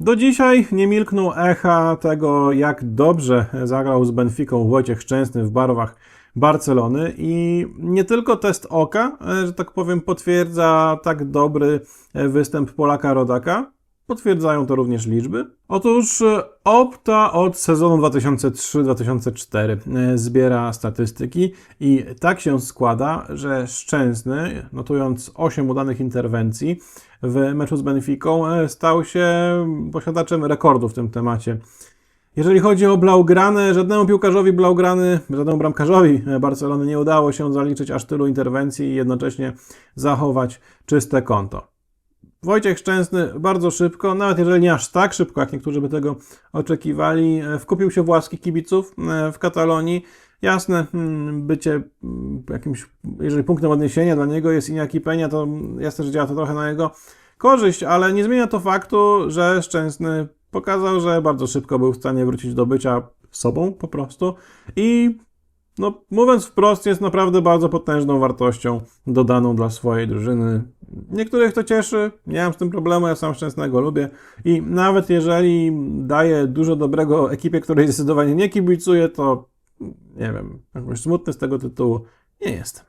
Do dzisiaj nie milkną echa tego, jak dobrze zagrał z Benficą Wojciech Szczęsny w barwach Barcelony i nie tylko test oka, e, że tak powiem, potwierdza tak dobry e, występ Polaka Rodaka, potwierdzają to również liczby. Otóż e, Opta od sezonu 2003-2004 e, zbiera statystyki i tak się składa, że Szczęsny, notując 8 udanych interwencji w meczu z Benficą, e, stał się posiadaczem rekordu w tym temacie. Jeżeli chodzi o Blaugrany, żadnemu piłkarzowi Blaugrany, żadnemu bramkarzowi Barcelony nie udało się zaliczyć aż tylu interwencji i jednocześnie zachować czyste konto. Wojciech Szczęsny bardzo szybko, nawet jeżeli nie aż tak szybko, jak niektórzy by tego oczekiwali, e, wkupił się w łaski kibiców e, w Katalonii. Jasne, mm, bycie mm, jakimś, jeżeli punktem odniesienia dla niego jest Iñaki Peña, to jasne, że działa to trochę na jego korzyść, ale nie zmienia to faktu, że Szczęsny pokazał, że bardzo szybko był w stanie wrócić do bycia sobą po prostu i no, mówiąc wprost, jest naprawdę bardzo potężną wartością dodaną dla swojej drużyny. Niektórych to cieszy, nie mam z tym problemu, ja sam Szczęsnego lubię i nawet jeżeli daje dużo dobrego ekipie, której zdecydowanie nie kibicuję, to nie wiem, jakoś smutny z tego tytułu nie jestem.